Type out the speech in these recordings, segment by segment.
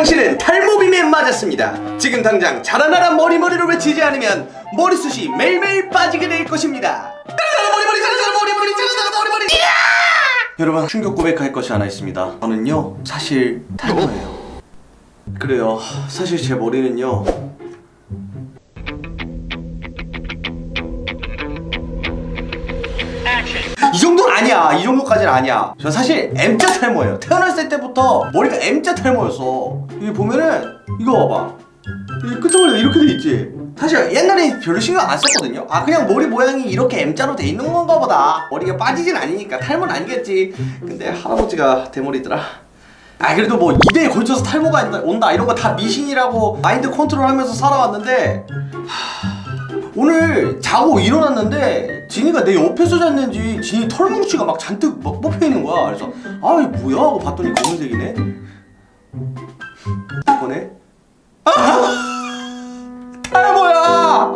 당신은 탈모빔에 맞았습니다. 지금 당장 자라나라 머리머리를 외치지 않으면 머리숱이 매일매일 빠지게 될 것입니다. 자라나라 머리머리 자라나라 머리머리 자라나라 머리머리 여러분 충격 고백할 것이 하나 있습니다. 저는요 사실 탈모예요. 그래요. 사실 제 머리는요 정도는 아니야. 이 정도까지는 아니야. 전 사실 M자 탈모예요. 태어났을 때부터 머리가 M자 탈모였어. 여기 보면은 이거 봐봐. 이 끄트머리가 이렇게 돼 있지. 사실 옛날에 별로 신경 안 썼거든요. 아 그냥 머리 모양이 이렇게 M자로 돼 있는 건가 보다. 머리가 빠지진 않으니까 탈모는 아니겠지. 근데 할아버지가 대머리더라. 아 그래도 뭐 2대에 걸쳐서 탈모가 온다 이런 거 다 미신이라고 마인드 컨트롤 하면서 살아왔는데 오늘 자고 일어났는데 진이가 내 옆에서 잤는지 진이 털뭉치가 막 잔뜩 막 뽑혀 있는 거야. 그래서 아 이게 뭐야 하고 봤더니 검은색이네. 이거네. 아! 탈모야.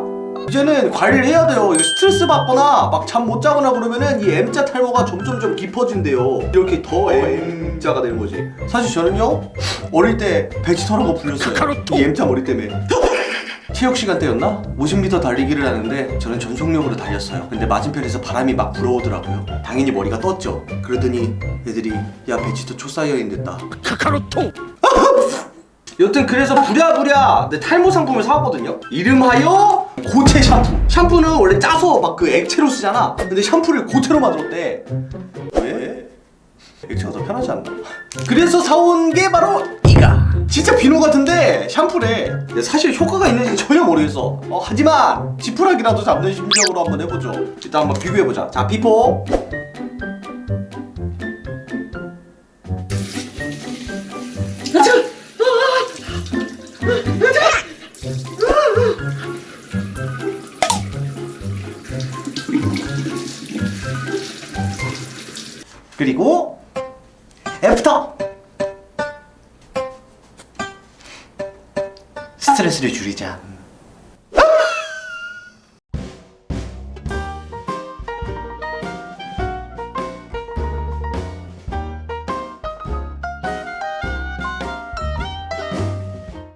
이제는 관리를 해야 돼요. 스트레스 받거나 막 잠 못 자거나 그러면은 이 M자 탈모가 점점 좀 깊어진대요. 이렇게 더 M자가 되는 거지. 사실 저는요 어릴 때 베지터라고 불렸어요. 이 M자 머리 때문에. 체육 시간 때였나? 50m 달리기를 하는데 저는 전속력으로 달렸어요. 근데 맞은편에서 바람이 막 불어오더라고요. 당연히 머리가 떴죠. 그러더니 애들이 야 베지터 초사이어인 됐다. 카카로톡 여튼 그래서 부랴부랴 내 탈모 상품을 사왔거든요. 이름하여 고체 샴푸. 샴푸는 원래 짜서 막 그 액체로 쓰잖아. 근데 샴푸를 고체로 만들었대. 왜? 액체가 더 편하지 않나? 그래서 사온 게 바로. 진짜 비누 같은데 샴푸래. 사실 효과가 있는지 전혀 모르겠어. 어, 하지만 지푸라기라도 잡는 심정으로 한번 해보죠. 일단 한번 비교해보자. 자, 비포. 그리고 애프터 스트레스를 줄이자